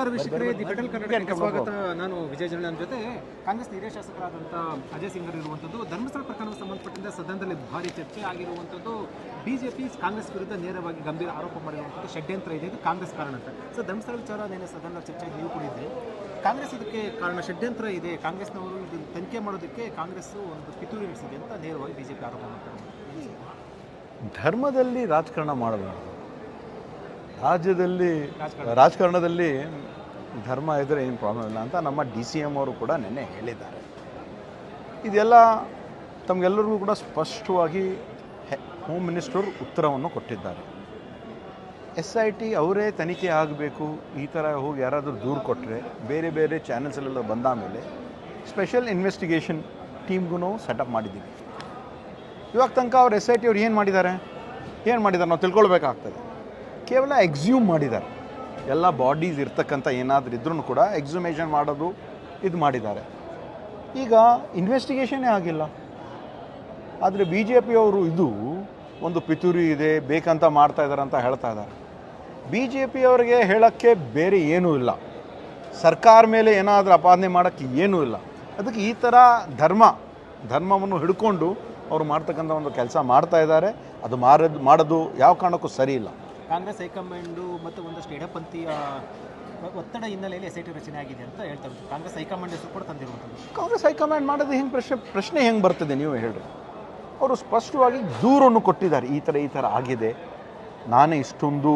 ನಮಸ್ಕಾರ ವೀಕ್ಷಕರೇ the federal ಕನ್ನಡಕ್ಕೆ ಸ್ವಾಗತ. ನಾನು ವಿಜಯ ಜನ ಜೊತೆ ಕಾಂಗ್ರೆಸ್ ಹಿರಿಯ ಶಾಸಕರಾದಂಥ ಅಜಯ್ ಸಿಂಗರ್ ಇರುವಂಥದ್ದು ಧರ್ಮಸ್ಥಳ ಪ್ರಕರಣಕ್ಕೆ ಸಂಬಂಧಪಟ್ಟಂತೆ ಸದನದಲ್ಲಿ ಭಾರಿ ಚರ್ಚೆ ಆಗಿರುವಂಥದ್ದು ಬಿಜೆಪಿ ಕಾಂಗ್ರೆಸ್ ವಿರುದ್ಧ ನೇರವಾಗಿ ಗಂಭೀರ ಆರೋಪ ಮಾಡಿರುವಂಥದ್ದು ಷಡ್ಯಂತ್ರ ಇದೆ. ಇದು ಕಾಂಗ್ರೆಸ್ ಕಾರಣ ಅಂತ. ಸೊ ಧರ್ಮಸ್ಥಳ ವಿಚಾರ ನಿನ್ನೆ ಸದನ ಚರ್ಚೆ ನೀವು ಕೂಡ ಇದ್ರಿ. ಕಾಂಗ್ರೆಸ್ ಇದಕ್ಕೆ ಕಾರಣ ಷಡ್ಯಂತ್ರ ಇದೆ. ಕಾಂಗ್ರೆಸ್ನವರು ಇದನ್ನು ತನಿಖೆ ಮಾಡೋದಕ್ಕೆ ಕಾಂಗ್ರೆಸ್ ಒಂದು ಪಿತೂರಿ ನಡೆಸಿದೆ ಅಂತ ನೇರವಾಗಿ ಬಿಜೆಪಿ ಆರೋಪ ಮಾಡ್ತಾರೆ. ಧರ್ಮದಲ್ಲಿ ರಾಜಕಾರಣ ಮಾಡಬಾರ್ದು. ರಾಜ್ಯದಲ್ಲಿ ರಾಜಕಾರಣ. ರಾಜಕಾರಣದಲ್ಲಿ ಧರ್ಮ ಇದ್ದರೆ ಏನು ಪ್ರಾಬ್ಲಮ್ ಇಲ್ಲ ಅಂತ ನಮ್ಮ ಡಿ ಸಿ ಎಂ ಅವರು ಕೂಡ ನಿನ್ನೆ ಹೇಳಿದ್ದಾರೆ. ಇದೆಲ್ಲ ತಮಗೆಲ್ಲರಿಗೂ ಕೂಡ ಸ್ಪಷ್ಟವಾಗಿ ಹೋಮ್ ಮಿನಿಸ್ಟರ್ ಉತ್ತರವನ್ನು ಕೊಟ್ಟಿದ್ದಾರೆ. ಎಸ್ ಐ ಟಿ ಅವರೇ ತನಿಖೆ ಆಗಬೇಕು ಈ ಥರ ಹೋಗಿ ಯಾರಾದರೂ ದೂರು ಕೊಟ್ಟರೆ ಬೇರೆ ಬೇರೆ ಚಾನೆಲ್ಸಲ್ಲೆಲ್ಲ ಬಂದ ಮೇಲೆ ಸ್ಪೆಷಲ್ ಇನ್ವೆಸ್ಟಿಗೇಷನ್ ಟೀಮ್ಗೂ ಸೆಟಪ್ ಮಾಡಿದ್ದೀವಿ. ಇವಾಗ ತನಕ ಅವ್ರು ಎಸ್ ಐ ಟಿ ಅವ್ರು ಏನು ಮಾಡಿದ್ದಾರೆ? ಏನು ಮಾಡಿದ್ದಾರೆ? ನಾವು ತಿಳ್ಕೊಳ್ಬೇಕಾಗ್ತದೆ. ಕೇವಲ ಎಕ್ಸ್ಯೂಮ್ ಮಾಡಿದ್ದಾರೆ. ಎಲ್ಲ ಬಾಡೀಸ್ ಇರ್ತಕ್ಕಂಥ ಏನಾದರೂ ಇದ್ರೂ ಕೂಡ ಎಕ್ಸುಮೇಷನ್ ಮಾಡೋದು ಇದು ಮಾಡಿದ್ದಾರೆ. ಈಗ ಇನ್ವೆಸ್ಟಿಗೇಷನೇ ಆಗಿಲ್ಲ. ಆದರೆ ಬಿ ಜೆ ಪಿಯವರು ಇದು ಒಂದು ಪಿತೂರಿ ಇದೆ, ಬೇಕಂತ ಮಾಡ್ತಾ ಇದ್ದಾರೆ ಅಂತ ಹೇಳ್ತಾ ಇದ್ದಾರೆ. ಬಿ ಜೆ ಪಿಯವರಿಗೆ ಹೇಳೋಕ್ಕೆ ಬೇರೆ ಏನೂ ಇಲ್ಲ. ಸರ್ಕಾರ ಮೇಲೆ ಏನಾದರೂ ಅಪಾದನೆ ಮಾಡೋಕ್ಕೆ ಏನೂ ಇಲ್ಲ. ಅದಕ್ಕೆ ಈ ಥರ ಧರ್ಮ, ಧರ್ಮವನ್ನು ಹಿಡ್ಕೊಂಡು ಅವರು ಮಾಡ್ತಕ್ಕಂಥ ಒಂದು ಕೆಲಸ ಮಾಡ್ತಾ ಇದ್ದಾರೆ. ಅದು ಮಾರೋದು, ಮಾಡೋದು ಯಾವ ಕಾರಣಕ್ಕೂ ಸರಿ ಇಲ್ಲ. ಕಾಂಗ್ರೆಸ್, ಹೈಕಮಾಂಡು ಮತ್ತು ಒಂದಷ್ಟು ಎಡಪಂಥೀಯ ಒತ್ತಡ ಹಿನ್ನೆಲೆಯಲ್ಲಿ ಎಸ್ ಐ ರಚನೆ ಆಗಿದೆ ಅಂತ ಹೇಳ್ತಾರೆ ಕಾಂಗ್ರೆಸ್, ಹೈಕಮಾಂಡ್ ಹೆಸರು ಕೂಡ ತಂದಿರುವಂಥದ್ದು. ಕಾಂಗ್ರೆಸ್, ಹೈಕಮಾಂಡ್ ಮಾಡೋದು ಹೆಂಗೆ ಪ್ರಶ್ನೆ ಪ್ರಶ್ನೆ ಹೆಂಗೆ ಬರ್ತದೆ ನೀವು ಹೇಳಿ ಅವರು ಸ್ಪಷ್ಟವಾಗಿ ದೂರನ್ನು ಕೊಟ್ಟಿದ್ದಾರೆ. ಈ ಥರ ಈ ಥರ ಆಗಿದೆ. ನಾನೇ ಇಷ್ಟೊಂದು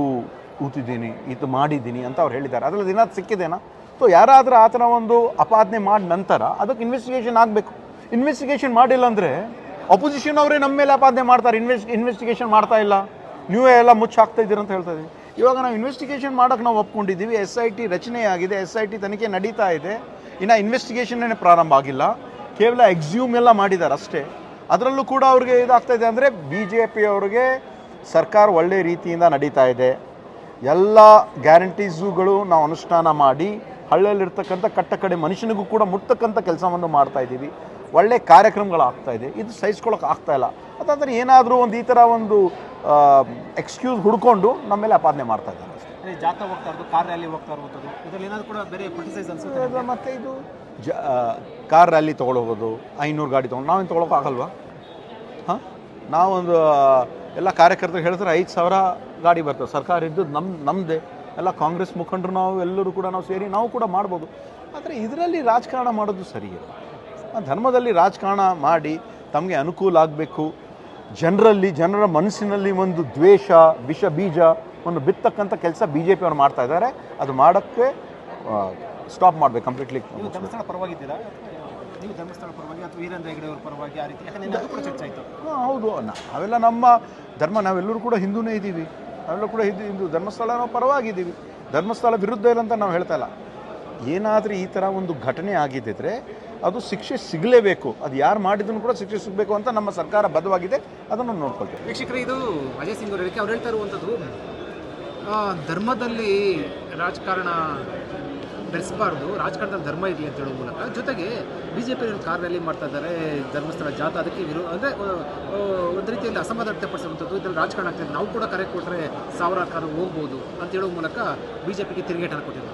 ಕೂತಿದ್ದೀನಿ ಇದು ಮಾಡಿದ್ದೀನಿ ಅಂತ ಅವ್ರು ಹೇಳಿದ್ದಾರೆ. ಅದರಲ್ಲಿ ದಿನ ಸಿಕ್ಕಿದೆನಾ? ಸೊ ಯಾರಾದರೂ ಆ ಥರ ಒಂದು ಅಪಾದನೆ ಮಾಡಿದ ನಂತರ ಅದಕ್ಕೆ ಇನ್ವೆಸ್ಟಿಗೇಷನ್ ಆಗಬೇಕು. ಇನ್ವೆಸ್ಟಿಗೇಷನ್ ಮಾಡಿಲ್ಲ ಅಂದರೆ ಅಪೋಸಿಷನ್ ಅವರೇ ನಮ್ಮ ಮೇಲೆ ಅಪಾದನೆ ಮಾಡ್ತಾರೆ. ಇನ್ವೆಸ್ಟ್ ಇನ್ವೆಸ್ಟಿಗೇಷನ್ ಮಾಡ್ತಾ ಇಲ್ಲ. ನೀವೇ ಎಲ್ಲ ಮುಚ್ಚಾಕ್ತಾ ಇದ್ದೀರ ಅಂತ ಹೇಳ್ತಾ ಇದ್ದೀವಿ ಇವಾಗ ನಾವು ಇನ್ವೆಸ್ಟಿಗೇಷನ್ ಮಾಡೋಕ್ಕೆ ನಾವು ಒಪ್ಕೊಂಡಿದ್ದೀವಿ. ಎಸ್ ಐ ಟಿ ರಚನೆ ಎಸ್ ಐ ಟಿ ತನಿಖೆ ನಡೀತಾ ಇದೆ. ಇನ್ನು ಇನ್ವೆಸ್ಟಿಗೇಷನ್ನೇ ಪ್ರಾರಂಭ ಆಗಿಲ್ಲ. ಕೇವಲ ಎಕ್ಸ್ಯೂಮ್ ಎಲ್ಲ ಮಾಡಿದ್ದಾರೆ ಅಷ್ಟೇ. ಅದರಲ್ಲೂ ಕೂಡ ಅವ್ರಿಗೆ ಇದಾಗ್ತಾ ಇದೆ ಅಂದರೆ ಬಿ ಜೆ ಪಿಯವ್ರಿಗೆ ಸರ್ಕಾರ ಒಳ್ಳೆ ರೀತಿಯಿಂದ ನಡೀತಾ ಇದೆ. ಎಲ್ಲ ಗ್ಯಾರಂಟೀಸುಗಳು ನಾವು ಅನುಷ್ಠಾನ ಮಾಡಿ ಹಳ್ಳಿಯಲ್ಲಿರ್ತಕ್ಕಂಥ ಕಟ್ಟ ಕಡೆ ಮನುಷ್ಯನಿಗೂ ಕೂಡ ಮುಟ್ತಕ್ಕಂಥ ಕೆಲಸವನ್ನು ಮಾಡ್ತಾ ಇದ್ದೀವಿ. ಒಳ್ಳೆ ಕಾರ್ಯಕ್ರಮಗಳು ಆಗ್ತಾ ಇದೆ. ಇದು ಸಹಿಸ್ಕೊಳ್ಳೋಕೆ ಆಗ್ತಾ ಇಲ್ಲ. ಅದಾದರೆ ಏನಾದರೂ ಒಂದು ಈ ಥರ ಒಂದು ಎಕ್ಸ್ಕ್ಯೂಸ್ ಹುಡ್ಕೊಂಡು ನಮ್ಮ ಮೇಲೆ ಅಪಾದನೆ ಮಾಡ್ತಾ ಇದ್ದಾರೆ ಜಾಥಾ ಹೋಗ್ತಾ ಇರೋದು ಕಾರ್ ರ್ಯಾಲಿ ಹೋಗ್ತಾ ಇರುವಂಥದ್ದು ಇದರಲ್ಲಿ ಏನಾದ್ರು ಕೂಡ ಬೇರೆ ಕ್ರಿಟಿಸೈಸ್ ಅನ್ಸುತ್ತೆ ಇದು ಮತ್ತೆ ಇದು ಜ ಕಾರ್ ರ್ಯಾಲಿ ತೊಗೊಳೋಗೋದು ಐನೂರು ಗಾಡಿ ತೊಗೊಂಡು ನಾವೇನು ತೊಗೊಳೋಕ್ಕಾಗಲ್ವಾ ಹಾಂ? ನಾವೊಂದು ಎಲ್ಲ ಕಾರ್ಯಕರ್ತರು ಹೇಳಿದ್ರೆ ಐದು ಸಾವಿರ ಗಾಡಿ ಬರ್ತದೆ. ಸರ್ಕಾರ ಇದ್ದು ನಮ್ಮ ನಮ್ಮದೇ ಎಲ್ಲ ಕಾಂಗ್ರೆಸ್ ಮುಖಂಡರು ನಾವು ಎಲ್ಲರೂ ಕೂಡ ನಾವು ಸೇರಿ ನಾವು ಕೂಡ ಮಾಡ್ಬೋದು. ಆದರೆ ಇದರಲ್ಲಿ ರಾಜಕಾರಣ ಮಾಡೋದು ಸರಿ ಇಲ್ಲ ಆ ಧರ್ಮದಲ್ಲಿ ರಾಜಕಾರಣ ಮಾಡಿ ತಮಗೆ ಅನುಕೂಲ ಆಗಬೇಕು. ಜನರಲ್ಲಿ ಜನರ ಮನಸ್ಸಿನಲ್ಲಿ ಒಂದು ದ್ವೇಷ ವಿಷ ಬೀಜ ಒಂದು ಬಿತ್ತಕ್ಕಂಥ ಕೆಲಸ ಬಿ ಜೆ ಪಿ ಅವ್ರು ಮಾಡ್ತಾ ಇದ್ದಾರೆ. ಅದು ಮಾಡೋಕ್ಕೆ ಸ್ಟಾಪ್ ಮಾಡಬೇಕು ಕಂಪ್ಲೀಟ್ಲಿ ಹೌದು. ನಾವೆಲ್ಲ ನಮ್ಮ ಧರ್ಮ ನಾವೆಲ್ಲರೂ ಕೂಡ ಹಿಂದೂನೇ ಇದ್ದೀವಿ. ನಾವೆಲ್ಲ ಕೂಡ ಹಿಂದೂ ಹಿಂದೂ ಧರ್ಮಸ್ಥಳ ನಾವು ಪರವಾಗಿದ್ದೀವಿ. ಧರ್ಮಸ್ಥಳ ವಿರುದ್ಧ ಇಲ್ಲ ಅಂತ ನಾವು ಹೇಳ್ತಾ ಇಲ್ಲ. ಏನಾದರೂ ಈ ಥರ ಒಂದು ಘಟನೆ ಆಗಿದ್ದಿದ್ರೆ ಅದು ಶಿಕ್ಷೆ ಸಿಗಲೇಬೇಕು. ಅದು ಯಾರು ಮಾಡಿದ್ರು ಕೂಡ ಶಿಕ್ಷೆ ಸಿಗಬೇಕು ಅಂತ ನಮ್ಮ ಸರ್ಕಾರ ಬದ್ಧವಾಗಿದೆ. ಅದನ್ನು ನೋಡ್ಕೊಳ್ತೇವೆ. ವೀಕ್ಷಕರು, ಇದು ಅಜಯ್ ಸಿಂಗ್ ಅವರು ಹೇಳಿಕೆ ಅವ್ರು ಹೇಳ್ತಾ ಇರುವಂಥದ್ದು ಧರ್ಮದಲ್ಲಿ ರಾಜಕಾರಣ ಬೆರೆಸಬಾರ್ದು, ರಾಜಕಾರಣದಲ್ಲಿ ಧರ್ಮ ಇರಲಿ ಅಂತ ಹೇಳೋ ಮೂಲಕ. ಜೊತೆಗೆ B J P car rally ಮಾಡ್ತಾ ಇದ್ದಾರೆ, ಧರ್ಮಸ್ಥಳ ಜಾಥಾ, ಅದಕ್ಕೆ ವಿರೋ ಅಂದರೆ ಒಂದು ರೀತಿಯಲ್ಲಿ ಅಸಮಾಧಾನ ವ್ಯಕ್ತಪಡಿಸುವಂಥದ್ದು ಇದರಲ್ಲಿ ರಾಜಕಾರಣ ಆಗ್ತದೆ ನಾವು ಕೂಡ ಕರೆ ಕೊಟ್ಟರೆ ಸಾವಿರಾರು ಕಾರು ಹೋಗ್ಬೋದು ಅಂತ ಹೇಳೋ ಮೂಲಕ ಬಿ ಜೆ ಪಿಗೆ ತಿರುಗೇಟನ್ನು ಕೊಟ್ಟಿದ್ದಾರೆ.